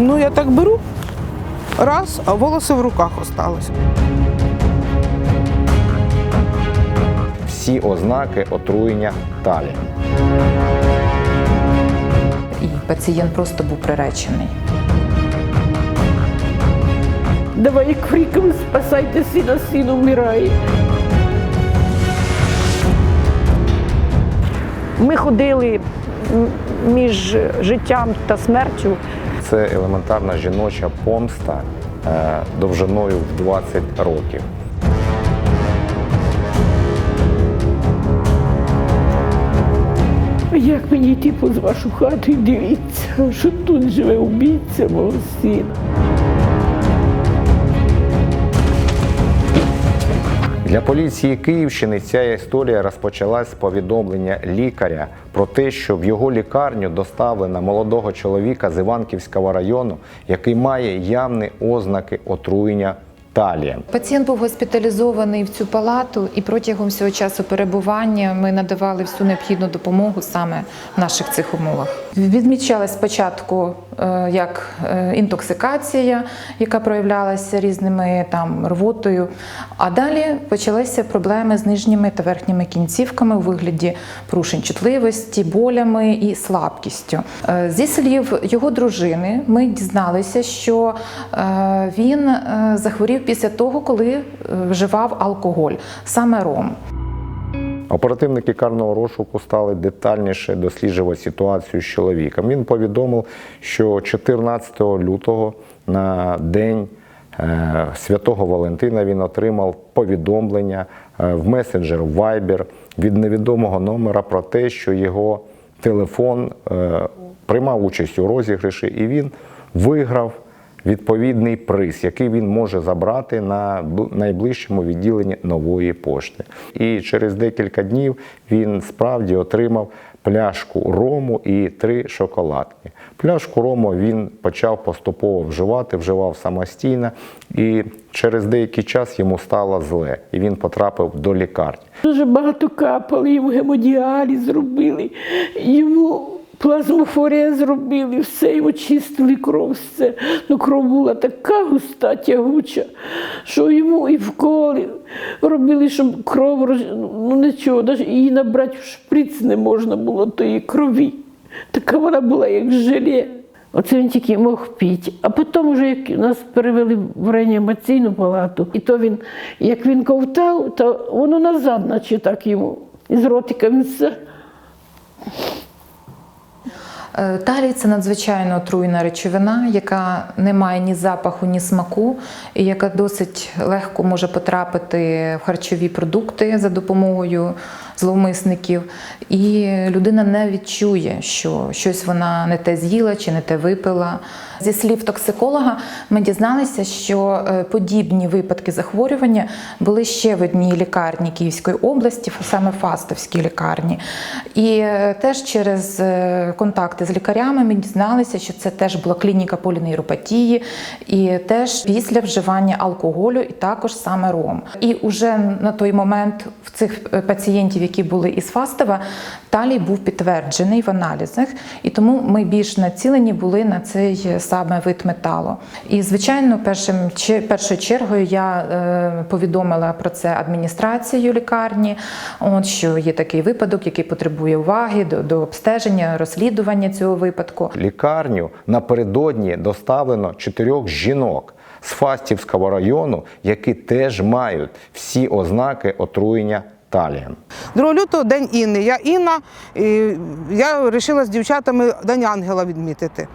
Ну, я так беру, раз, а волоси в руках остались. Всі ознаки отруєння талієм. І пацієнт просто був приречений. Давай криком спасайте сина, син умирає. Ми ходили між життям та смертю. Це елементарна жіноча помста е, довжиною в 20 років. Як мені йти поза вашу хату і дивіться, що тут живе убійця мого сина. Для поліції Київщини ця історія розпочалась з повідомлення лікаря про те, що в його лікарню доставлено молодого чоловіка з Іванківського району, який має явні ознаки отруєння талієм. Пацієнт був госпіталізований в цю палату, і протягом всього часу перебування ми надавали всю необхідну допомогу саме в наших цих умовах. Відмічалась спочатку як е, інтоксикація, яка проявлялася різними там рвотою. А далі почалися проблеми з нижніми та верхніми кінцівками у вигляді порушень чутливості, болями і слабкістю. Е, Зі слів його дружини, ми дізналися, що е, він е, захворів після того, коли е, вживав алкоголь, саме ром. Оперативники карного розшуку стали детальніше досліджувати ситуацію з чоловіком. Він повідомив, що 14 лютого на день е, Святого Валентина він отримав повідомлення е, в месенджер Viber від невідомого номера про те, що його телефон е, приймав участь у розіграші, і він виграв відповідний приз, який він може забрати на найближчому відділенні нової пошти. І через декілька днів він справді отримав пляшку рому і три шоколадки. Пляшку рому він почав поступово вживати, вживав самостійно, і через деякий час йому стало зле, і він потрапив до лікарні. Дуже багато капали, йому гемодіаліз зробили, йому плазмофорія зробили, все йому чистили кров. Все. Ну, кров була така густа, тягуча, що йому і вколи робили, щоб кров ну нічого, навіть її набрати в шприц не можна було тої крові. Така вона була, як желе. Оце він тільки мог піти. А потім, вже як нас перевели в реанімаційну палату, і то він, як він ковтав, то воно назад, наче так йому. Із ротика він все. Е, Талій це надзвичайно отруйна речовина, яка не має ні запаху, ні смаку, і яка досить легко може потрапити в харчові продукти за допомогою зловмисників. І людина не відчує, що щось вона не те з'їла чи не те випила. Зі слів токсиколога, ми дізналися, що е, подібні випадки захворювання були ще в одній лікарні Київської області, саме Фастовській лікарні. І е, теж через е, контакти з лікарями ми дізналися, що це теж була клініка полінейропатії, і теж після вживання алкоголю, і також саме ром. І уже на той момент в цих пацієнтів, які були із Фастова, талій був підтверджений в аналізах, і тому ми більш націлені були на цей е, саме вид металу. І звичайно, першим першою чергою я е, повідомила про це адміністрацію лікарні, от що є такий випадок, який потребує уваги до, до обстеження, розслідування цього випадку. лікарню напередодні доставлено чотирьох жінок з Фастівського району, які теж мають всі ознаки отруєння талієм. 2 лютого день Інни. Я Інна, і я вирішила з дівчатами День Ангела відмітити.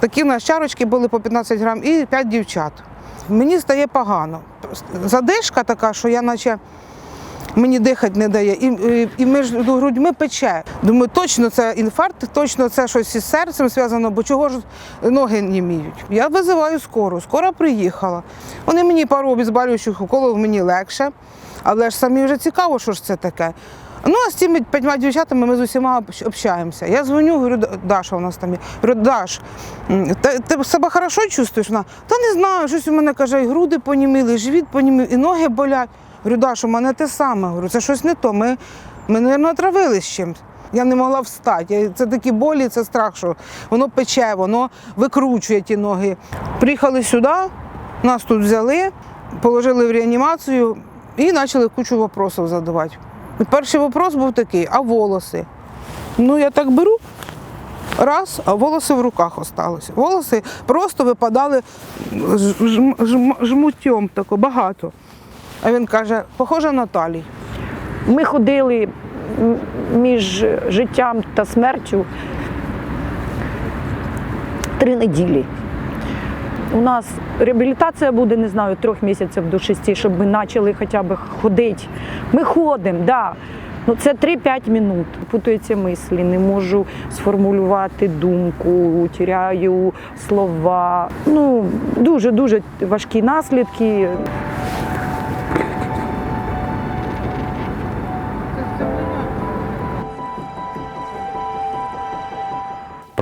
Такі в нас чарочки були по 15 грам і 5 дівчат. Мені стає погано. Задишка така, що я наче мені дихати не дає, і, і, і між грудьми пече. Думаю, точно це інфаркт, точно це щось із серцем зв'язано, бо чого ж ноги німіють. Я визиваю скору, скора приїхала. Вони мені пару обізбалюючих уколів, мені легше, але ж самі вже цікаво, що ж це таке. Ну, а з цими п'ятьма дівчатами ми з усіма общаємося. Я дзвоню, говорю, Даша у нас там є. Говорю, Даш, ти, ти себе хорошо чувствуєш? Вона, та не знаю, щось у мене каже, і груди поніміли, і живіт понімів, і ноги болять. Говорю, Даш, у мене те саме. Говорю, це щось не то. Ми, ми мабуть, отравились чимось. Я не могла встати. Це такі болі, це страх, що воно пече, воно викручує ті ноги. Приїхали сюди, нас тут взяли, положили в реанімацію і почали кучу питань задавати. Перший вопрос був такий: а волоси? Ну, я так беру, раз, а волоси в руках осталися. Волоси просто випадали жм- жм- жмутьом тако, багато. А він каже, похоже на талій. Ми ходили між життям та смертю три неділі. У нас реабілітація буде, не знаю, трьох місяців до шести, щоб ми почали хоча б ходити. Ми ходимо, так. Да. Ну, це 3-5 минут. Путаються мислі, не можу сформулювати думку, тіряю слова. Ну, дуже-дуже важкі наслідки.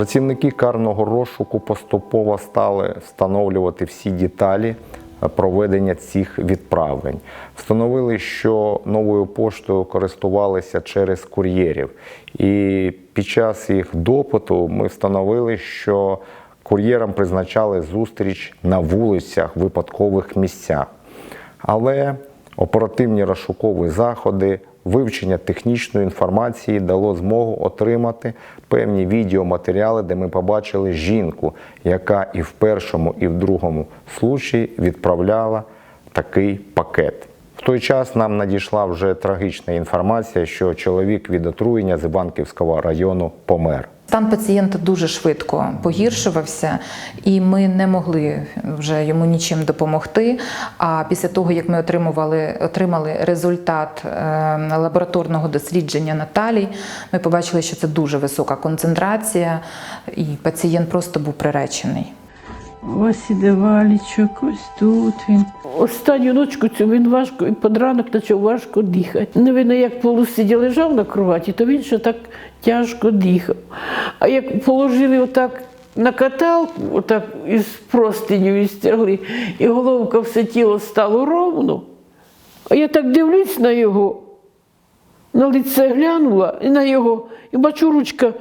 Працівники карного розшуку поступово стали встановлювати всі деталі е, проведення цих відправлень. Встановили, що новою поштою користувалися через кур'єрів. І під час їх допиту ми встановили, що кур'єрам призначали зустріч на вулицях, випадкових місцях. Але оперативні розшукові заходи, вивчення технічної інформації дало змогу отримати певні відеоматеріали, де ми побачили жінку, яка і в першому, і в другому случаї відправляла такий пакет. В той час нам надійшла вже трагічна інформація, що чоловік від отруєння з Іванківського району помер. Стан пацієнта дуже швидко погіршувався, і ми не могли вже йому нічим допомогти. А після того, як ми отримували, отримали результат е, лабораторного дослідження Наталі, ми побачили, що це дуже висока концентрація, і пацієнт просто був приречений. Ось іде валічок, ось тут він. Останню ночку цю він важко і під ранок почав важко дихати. Не видно, як полусидя лежав на кроваті, то він ще так тяжко дихав. А як положили отак на каталку, отак із простиню і стягли, і головка все тіло стало ровно. А я так дивлюсь на його, на лице глянула і на його, і бачу, ручка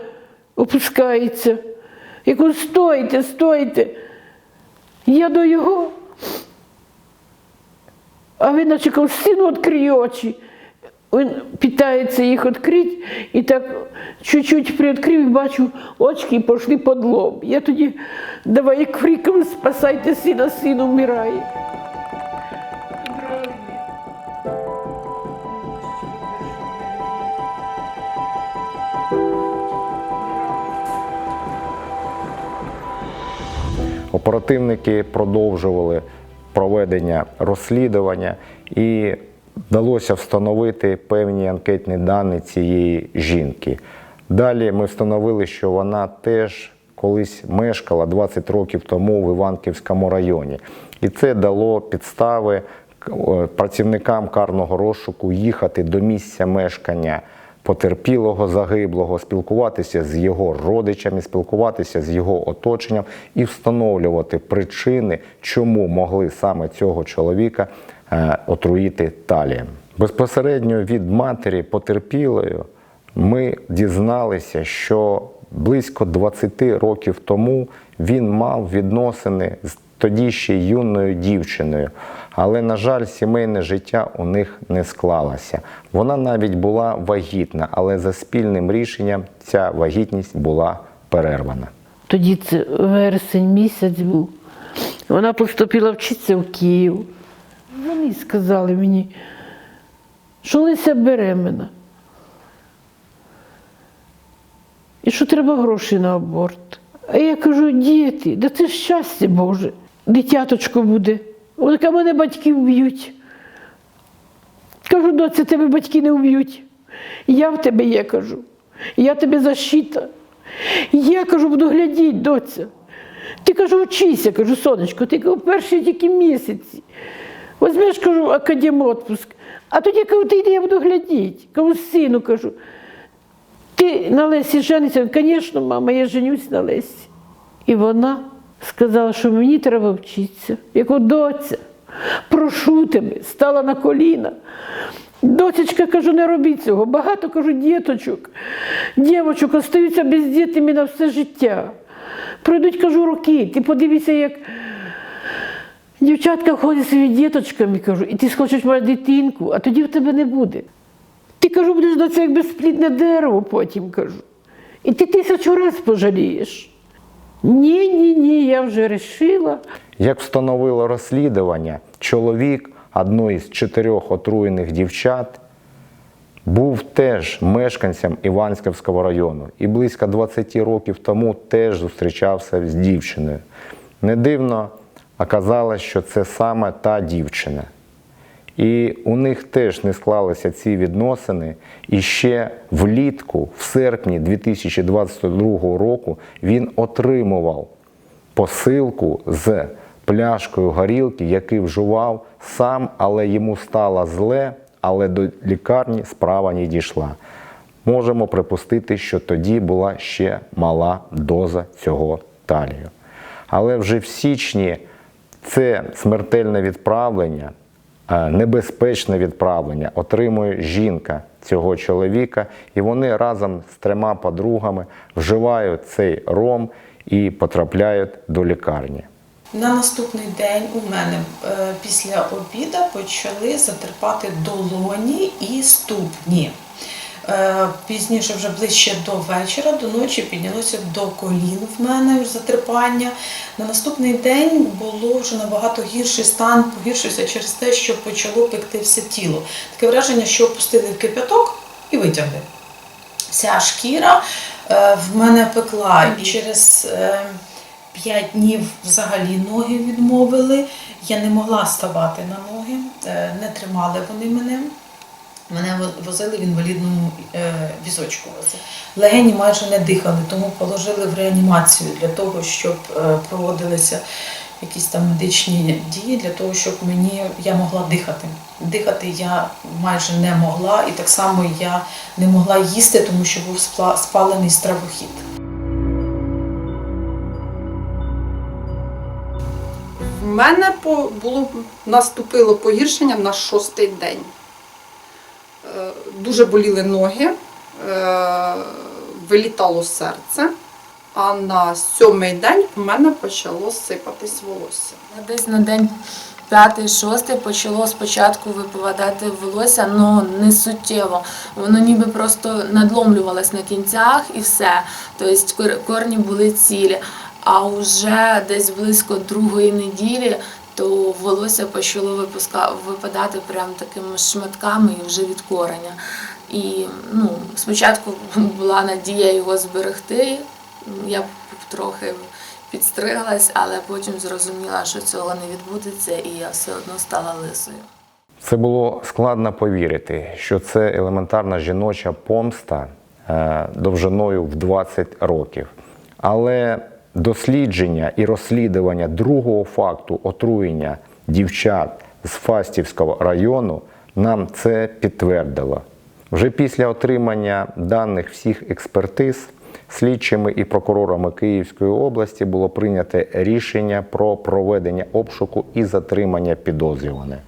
опускається. Я кажу, стойте, стойте. Я до його. А він кажу, сину відкриє очі. Він питається їх відкрити і так чуть-чуть приоткрив і бачу, очки пішли під лоб. Я тоді давай криком спасайте сина, син вмирає. Оперативники продовжували проведення розслідування і вдалося встановити певні анкетні дані цієї жінки. Далі ми встановили, що вона теж колись мешкала 20 років тому в Іванківському районі. І це дало підстави працівникам карного розшуку їхати до місця мешкання потерпілого загиблого, спілкуватися з його родичами, спілкуватися з його оточенням і встановлювати причини, чому могли саме цього чоловіка е, отруїти талієм. Безпосередньо від матері потерпілої ми дізналися, що близько 20 років тому він мав відносини з тоді ще юною дівчиною. Але, на жаль, сімейне життя у них не склалося. Вона навіть була вагітна, але за спільним рішенням ця вагітність була перервана. Тоді це вересень місяць був. Вона поступила вчитися в Київ. Вони сказали мені, що Леся беременна. І що треба гроші на аборт. А я кажу, діти, да це щастя Боже, дитяточко буде. Вона каже, мене батьки вб'ють. Кажу, доця, тебе батьки не вб'ють. Я в тебе є, кажу. Я тебе защита. Я кажу, буду глядіти, доця. Ти кажу, вчися, кажу, сонечко, ти кажу, перші тільки місяці. Возьмеш, кажу, академ отпуск. А тоді кажу, ти йди, я буду глядіти. Кажу, сину, кажу, ти на Лесі женишся? Звісно, мама, я женюсь на Лесі. І вона сказала, що мені треба вчитися. Я кажу, доця, прошу тебе, стала на коліна. Дочечка, кажу, не робіть цього. Багато кажу, діточок, дівочок остаються бездітними на все життя. Пройдуть, кажу, роки. Ти подивися, як дівчатка ходять своїми діточками, кажу, і ти схочеш мати дитинку, а тоді в тебе не буде. Ти кажу, будеш до це як безплідне дерево потім кажу. І ти тисячу раз пожалієш. Ні, ні, ні, я вже вирішила. Як встановило розслідування, чоловік одної з чотирьох отруєних дівчат був теж мешканцем Іванськівського району і близько 20 років тому теж зустрічався з дівчиною. Не дивно оказалось, що це саме та дівчина. І у них теж не склалися ці відносини. І ще влітку, в серпні 2022 року, він отримував посилку з пляшкою горілки, який вживав сам, але йому стало зле, але до лікарні справа не дійшла. Можемо припустити, що тоді була ще мала доза цього талію. Але вже в січні це смертельне відправлення, небезпечне відправлення отримує жінка цього чоловіка, і вони разом з трьома подругами вживають цей ром і потрапляють до лікарні. На наступний день у мене е, після обіда почали затерпати долоні і ступні. Е, Пізніше, вже ближче до вечора, до ночі піднялося до колін в мене вже затерпання. На наступний день було вже набагато гірший стан, погіршився через те, що почало пекти все тіло. Таке враження, що опустили в кип'яток і витягли. Вся шкіра е, в мене пекла і через. е, П'ять днів взагалі ноги відмовили. Я не могла ставати на ноги, не тримали вони мене. Мене возили в інвалідному е, візочку. Легені майже не дихали, тому положили в реанімацію для того, щоб е, проводилися якісь там медичні дії, для того, щоб мені я могла дихати. Дихати я майже не могла, і так само я не могла їсти, тому що був спалений стравохід. В мене було наступило погіршення на шостий день. Е, Дуже боліли ноги, е, вилітало серце, а на сьомий день в мене почало сипатись волосся. Десь на день п'ятий-шостий почало спочатку випадати волосся, але не суттєво. Воно ніби просто надломлювалось на кінцях і все. Тобто корні були цілі. А вже десь близько другої неділі то волосся почало випуска, випадати прям такими шматками і вже від кореня. І ну, спочатку була надія його зберегти. Я трохи підстриглась, але потім зрозуміла, що цього не відбудеться, і я все одно стала лисою. Це було складно повірити, що це елементарна жіноча помста е, довжиною в 20 років. Але дослідження і розслідування другого факту отруєння дівчат з Фастівського району нам це підтвердило. Вже після отримання даних всіх експертиз слідчими і прокурорами Київської області було прийнято рішення про проведення обшуку і затримання підозрюваних.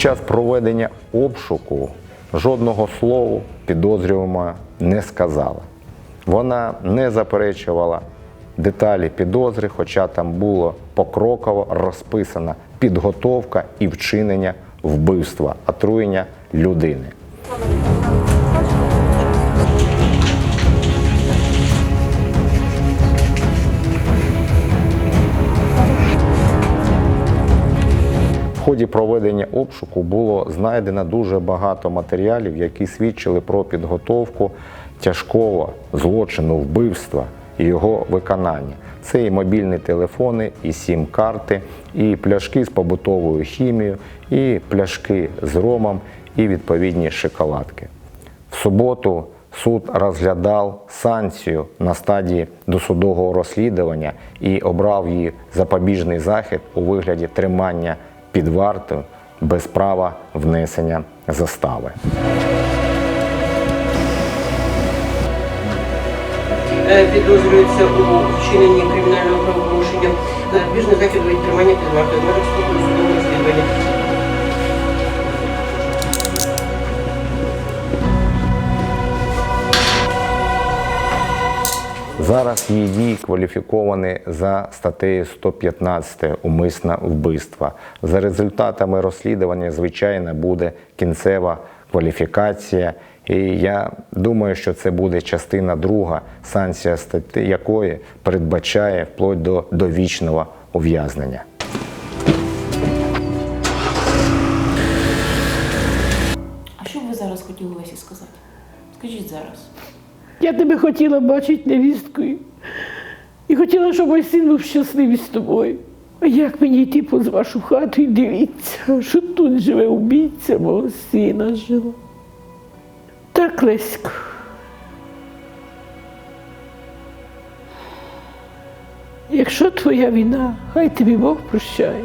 Час проведення обшуку жодного слова підозрювана не сказала. Вона не заперечувала деталі підозри, хоча там було покроково розписана підготовка і вчинення вбивства, отруєння людини. В ході проведення обшуку було знайдено дуже багато матеріалів, які свідчили про підготовку тяжкого злочину вбивства і його виконання. Це і мобільні телефони, і сім-карти, і пляшки з побутовою хімією, і пляшки з ромом, і відповідні шоколадки. В суботу, суд розглядав санкцію на стадії досудового розслідування і обрав її запобіжний захід у вигляді тримання під вартою без права внесення застави. Е, підозрюється у вчиненні кримінального правопорушення. Запобіжний захід від тримання під вартою Зараз її дії кваліфіковані за статтею 115 умисне вбивство. За результатами розслідування, звичайно, буде кінцева кваліфікація. І я думаю, що це буде частина друга, санкція статті якої передбачає вплоть до довічного ув'язнення. А що ви зараз хотіли сказати? Скажіть зараз. Я тебе хотіла бачити невісткою. І хотіла, щоб мій син був щасливий з тобою. А як мені йти повз вашу хату і дивіться, що тут живе убійця мого сина жила. Так, Лесько. Якщо твоя війна, хай тобі Бог прощає.